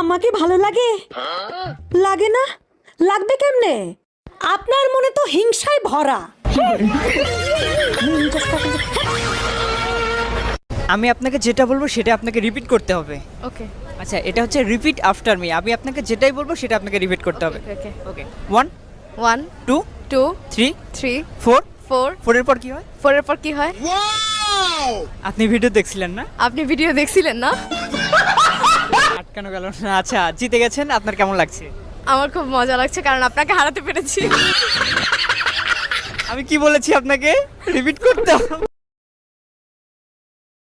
আমাকে ভালো লাগে? লাগে না? লাগবে কেমনে? আপনার মনে তো হিংসায় ভরা। আমি আপনাকে যেটা বলব সেটা আপনাকে রিপিট করতে হবে। ওকে আচ্ছা এটা হচ্ছে রিপিট আফটার মি আমি আপনাকে যেটাই বলব সেটা আপনাকে রিপিট করতে হবে। Okay okay one one two two three three four four ফোরের পর কি হয়? ফোরের পর কি হয়? আপনি ভিডিও দেখছিলেন না? আপনি ভিডিও দেখছিলেন না? আটকানো গেল না? আচ্ছা জিতে গেছেন আপনার কেমন লাগছে? আমার খুব মজা লাগছে কারণ আপনাকে হারাতে পেরেছি। আমি কি বলেছি আপনাকে? রিপিট করতে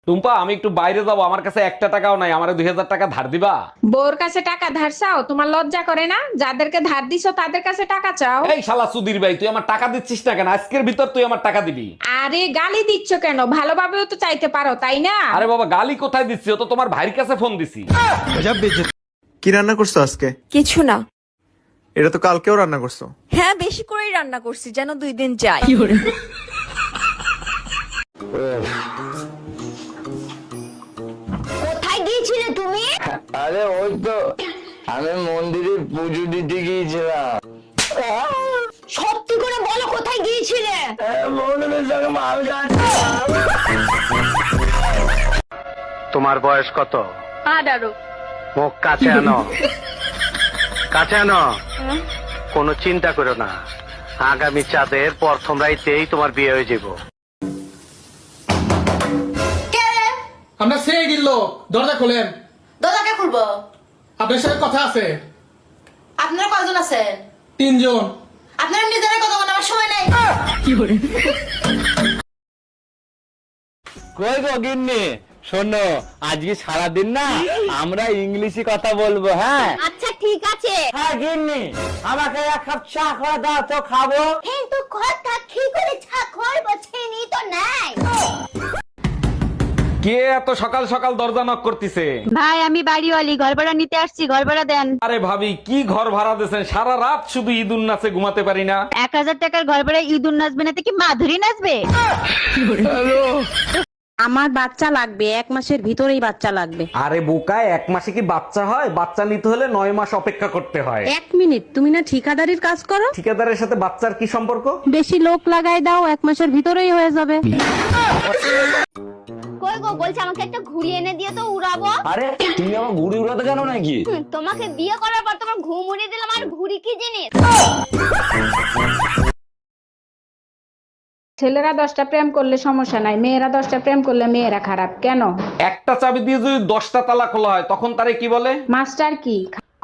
টুম্পা আমি একটু বাইরে যাব আমার কাছে একটা টাকাও নাই আমার দুই হাজার টাকা ধার দিবা? বোর কাছে টাকা ধার চাও? তোমার লজ্জা করে না? যাদেরকে ধার দিছো তাদের কাছে টাকা চাও? এই শালা সুধীর ভাই তুই আমার টাকা দিচ্ছিস না কেন? আজকের ভিতর তুই আমার টাকা দিবি। আরে গালি দিচ্ছ কেন? ভালোভাবেও তো চাইতে পারো তাই না? আরে বাবা গালি কোথায় দিচ্ছি? ও তো তোমার ভাইয়ের কাছে ফোন দিছি। কি রান্না করছ আজকে? কিছু না। এটা তো কালকেও রান্না করছ। হ্যাঁ বেশি করেই রান্না করছি যেন দুই দিন যায়। আরে ওই তো আমি মন্দিরে পুজো দিতে গিয়েছিলাম। সত্যি করে বলো কোথায় গিয়েছিলে? মন্দিরের সঙ্গে মাল তোমার বয়স কত? আঠারো। মুখ কাছে আনো। কাছে আনো। কোনো চিন্তা করো না। আগামী চাঁদের প্রথম রাইতেই তোমার বিয়ে হয়ে যাব। আমরা সেই গিল্লো দরজা খোলেন। দাদাকে খুলবো। আপনার সাথে কথা আছে। আপনারা কয়জন আছেন? তিনজন। আপনারা নিজেরা কথা বলার সময় নাই। কই গো গিন্নি? শোনো আজকে সারাদিন না আমরা ইংলিশে কথা বলব হ্যাঁ? আচ্ছা ঠিক আছে। হ্যাঁ গিন্নি আমাকে এক কাপ চা করে দাও তো খাব। কিন্তু কথা কে এত সকাল সকাল দরজা নক করতেছে? ভাই আমি বাড়িওয়ালি ঘর ভাড়া নিতে আসছি ঘর ভাড়া দেন। আরে ভাবি কি ঘর ভাড়া দিয়েছেন? সারা রাত শুধু ঈদুন নাচে ঘুমাতে পারি না। এক হাজার টাকার ঘর ভাড়া ইঁদুর নাচবে না কি মাধুরী নাচবে? আমার বাচ্চা লাগবে এক মাসের ভিতরেই বাচ্চা লাগবে। আরে বোকায় এক মাসে কি বাচ্চা হয়? বাচ্চা নিতে হলে নয় মাস অপেক্ষা করতে হয়। এক মিনিট তুমি না ঠিকাদারির কাজ করো? ঠিকাদারের সাথে বাচ্চার কি সম্পর্ক? বেশি লোক লাগাই দাও এক মাসের ভিতরেই হয়ে যাবে। কই গো বলছে আমাকে একটা ঘুড়ি এনে দিয়ে তো উড়াবো। আরে তুমি আমার ঘুড়ি উড়াতে কেন নাকি? তোমাকে বিয়ে করার পর তোমার ঘুম উড়িয়ে দিলাম আর ঘুড়ি কি জিনিস? ছেলেরা দশটা প্রেম করলে সমস্যা নাই মেয়েরা দশটা প্রেম করলে মেয়েরা খারাপ কেন? একটা চাবি দিয়ে যদি দশটা তালা খোলা হয় তখন তারে কি বলে? মাস্টার কি?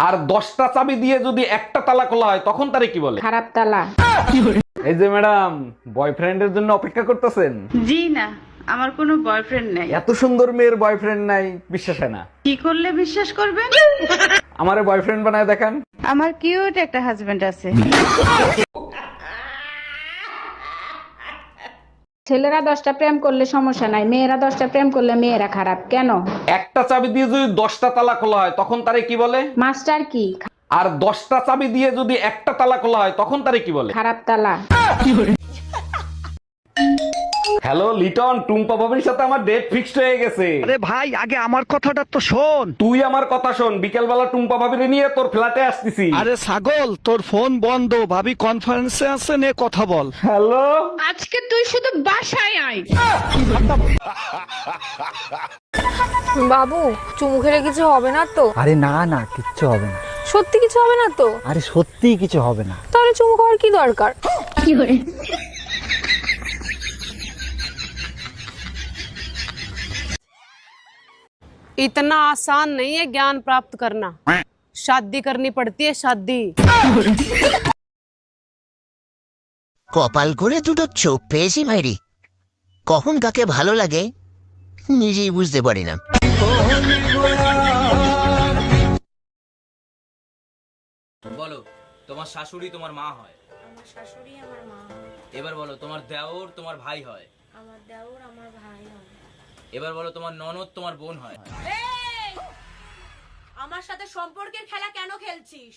আর দশটা চাবি দিয়ে যদি একটা তালা খোলা হয় তখন তারে কি বলে? খারাপ তালা। এই যে ম্যাডাম বয়ফ্রেন্ডের জন্য অপেক্ষা করতেছেন? জি না। আমার কোনো বয়ফ্রেন্ড নাই। এত সুন্দর মেয়ের বয়ফ্রেন্ড নাই বিশ্বাস হয় না। কি করলে বিশ্বাস করবেন? আমারে বয়ফ্রেন্ড বানায় দেখান। আমার কিউট একটা হাজবেন্ড আছে। ছেলেরা দশটা প্রেম করলে সমস্যা নাই মেয়েরা দশটা প্রেম করলে মেয়েরা খারাপ। কেন? একটা চাবি দিয়ে যদি দশটা তালা খোলা হয় তখন তারে কি বলে? মাস্টার কি? আর দশটা চাবি দিয়ে যদি একটা তালা খোলা হয় তখন তারে কি বলে? খারাপ তালা। হ্যালো লিটন টুম্পা ভাবির সাথে আমার ডেট ফিক্সড হয়ে গেছে। আরে ভাই আগে আমার কথাটা তো শোন। তুই আমার কথা শোন বিকেল বেলা টুম্পা বাবিরে নিয়ে তোর ফ্ল্যাটে আসতেছি। আরে ছাগল তোর ফোন বন্ধ ভাবি কনফারেন্সে আছে নে কথা বল। হ্যালো আজকে তুই শুধু বাসায় আয়। বাবু চুমু খেলে কিছু হবে না তো? আরে না না কিচ্ছু হবে না। সত্যি কিছু হবে না তো? আরে সত্যি কিছু হবে না। তাহলে চুমু খাওয়ার কি দরকার? इतना आसान नहीं है ज्ञान प्राप्त करना शादी करनी पड़ती है शादी কপাল করে দুটো চোখ পেয়েছি মাইরি কখন কাকে ভালো লাগে নিজেই বুঝতে পারি না বলো তোমার শাশুড়ি তোমার মা হয় আমার শাশুড়ি আমার মা এবার বলো তোমার দেওর তোমার ভাই হয় আমার দেওর আমার ভাই হয় এবার বলো তোমার ননদ তোমার বোন হয়। আমার সাথে সম্পর্কের খেলা কেন খেলছিস?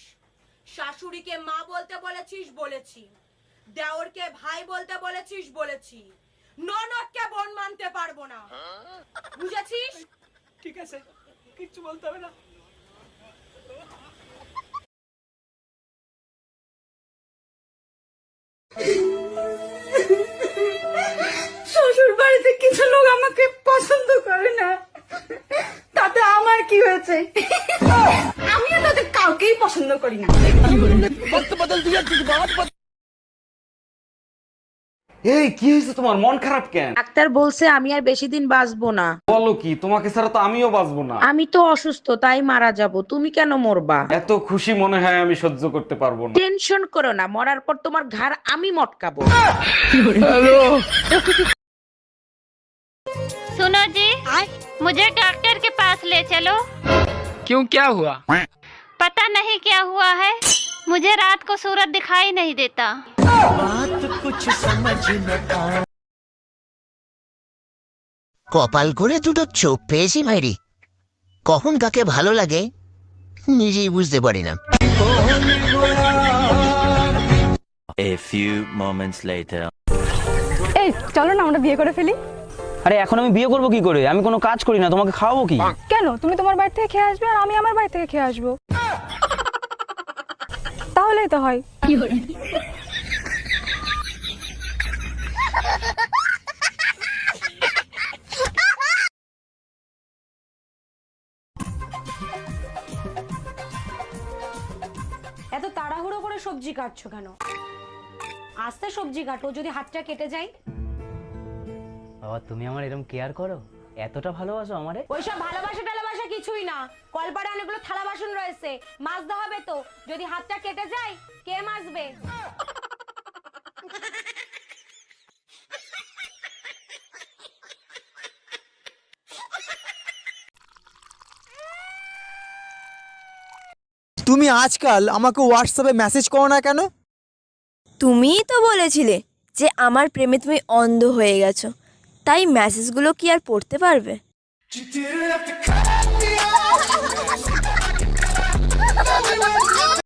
শাশুড়িকে মা বলতে বলেছিস বলেছি। দেওরকে ভাই বলতে বলেছিস বলেছি। ননদকে বোন মানতে পারব না। বুঝেছিস? ঠিক আছে কিচ্ছু বলতে হবে না। এই কি হয়েছে তোমার মন খারাপ কেন ডাক্তার বলছে আমি আর বেশি দিন বাঁচবো না বলো কি তোমাকে ছাড়া তো আমিও বাঁচবো না আমি তো অসুস্থ তাই মারা যাব তুমি কেন মরবা এত খুশি মনে হয় আমি সহ্য করতে পারবো না টেনশন করো না মরার পর তোমার ঘাড় আমি মটকাবো सुनो जी मुझे डॉक्टर के पास ले चलो क्यों क्या हुआ पता नहीं क्या हुआ है मुझे रात को सूरज दिखाई नहीं देता কপাল করে দুটো চোখ পেয়েছি মাইরি কখন কাকে ভালো লাগে নিজেই বুঝতে পারি না A few moments later. এই চলো না আমরা বিয়ে করে ফেলি আরে এখন আমি বিয়ে করবো কি করে আমি কোনো কাজ করি না তোমাকে খাওয়াবো কি কেন তুমি তোমার বাড়ি থেকে খেয়ে আসবে আর আমি আমার বাড়ি থেকে খেয়ে আসবো তাহলেই তো হয়। এত তাড়াহুড়ো করে সবজি কাটছো কেন? আস্তে সবজি কাটো যদি হাতটা কেটে যায়। বাবা তুমি আমার এরকম কেয়ার করো? এতটা ভালোবাসো আমারে? ওইসব ভালোবাসা টালাবাসা কিছুই না। কলপাড়ে অনেকগুলো থালা বাসন রয়েছে। মাজতে হবে তো। যদি হাতটা কেটে যায় কে মাজবে? তুমি আজকাল আমাকে হোয়াটসঅ্যাপে মেসেজ করো না কেন? তুমিই তো বলেছিলে যে আমার প্রেমে তুমি অন্ধ হয়ে গেছো। তাই মেসেজগুলো কি আর পড়তে পারবে?